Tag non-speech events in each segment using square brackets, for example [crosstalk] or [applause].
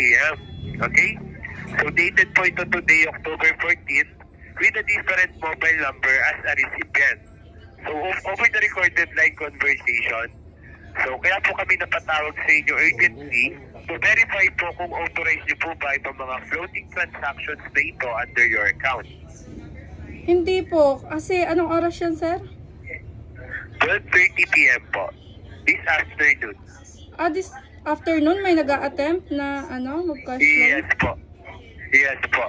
p.m. Okay? So dated po ito today, October 14, with a different mobile number as a recipient. So over the recorded line conversation, so kaya po kami napatawag sa inyo urgently to verify po kung authorized niyo po ba itong mga floating transactions na ito under your account. Hindi po. Kasi anong oras yan, sir? 12.30 p.m. po. This afternoon. Ah, this afternoon may nag attempt na ano, mag-cash Yes po. Yes po.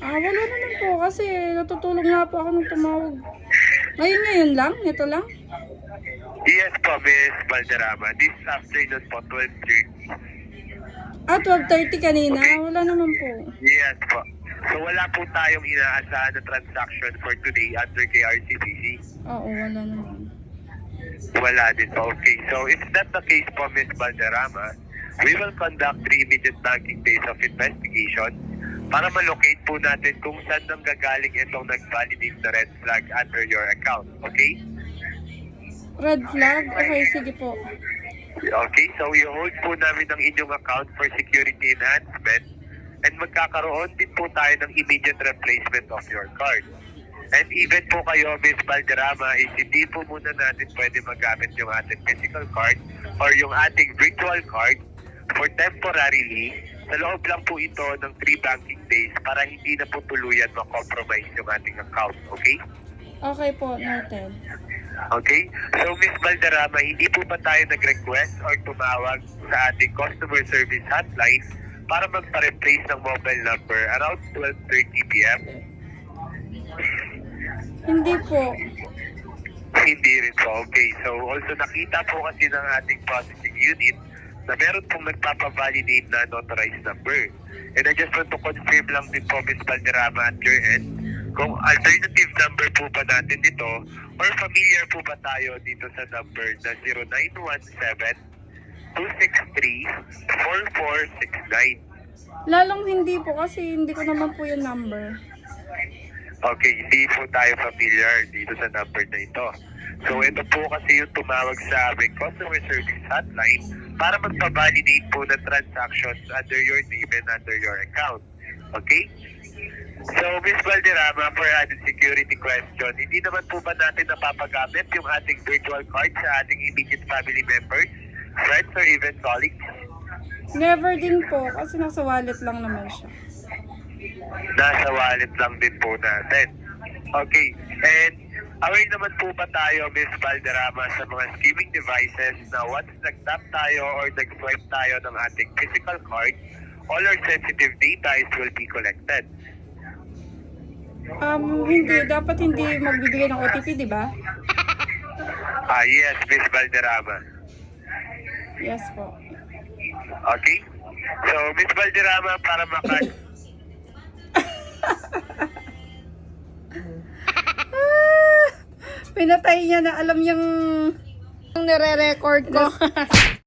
Ah, wala naman po kasi natutulog nga po ako nung tumawag. Ngayon ngayon lang? Ito lang? Yes po, Miss Valderrama. This afternoon po, 12.30. Ah, 12.30 kanina? Wala naman po. Yes po. So wala po tayong inaasahan na transaction for today under KRCBC. Oo, wala naman. Wala din po. Okay. So if that's the case po, Miss Valderrama, we will conduct three immediate banking days of investigation para malocate po natin kung saan nang gagaling itong nag-validate na red flag under your account. Okay? Red flag? Okay, sige po. Okay, so i-hold po namin ang inyong account for security enhancement and magkakaroon din po tayo ng immediate replacement of your card. And even po kayo, Miss Valderrama, is hindi po muna natin pwede magamit yung ating physical card or yung ating virtual card for temporarily. Sa loob lang po ito ng three banking days para hindi na po tuluyan ma-compromise yung ating account. Okay? Okay po, noted. Okay? So, Miss Valderrama, hindi po ba tayo nag-request or tumawag sa ating customer service hotline para magpa-replace ng mobile number around 12.30 p.m.? Hindi po. Hindi rin po. Okay. So, also nakita po kasi ng ating processing unit na meron pong nagpapavalidate na unauthorized number. And I just want to confirm lang din po, Ms. Valderrama, at your end, kung alternative number po ba natin ito or familiar po ba tayo dito sa number na 0917 263 4469. Lalong hindi po kasi hindi ko naman po yung number. Okay, hindi po tayo familiar dito sa number na ito. So ito po kasi yung tumawag sa aming customer service hotline para magpa-validate po ng transactions under your name and under your account. Okay? So, Ms. Valderrama, for added security question, hindi naman po ba natin napapagamit yung ating virtual card sa ating immediate family members, friends, or even colleagues? Never din po kasi nasa wallet lang naman siya. Nasa wallet lang din po natin. Okay. And aware naman po ba tayo, Miss Valderrama, sa mga skimming devices na once nag-tap tayo or nag-swipe tayo ng ating physical card, all our sensitive data is will be collected. Um, hindi. Dapat hindi magbibigay ng OTP, di ba? Ah, yes, Miss Valderrama. Yes po. Okay? So, Miss Valderrama, para maka... [coughs] Pinatay niya na alam yung nire-record ko.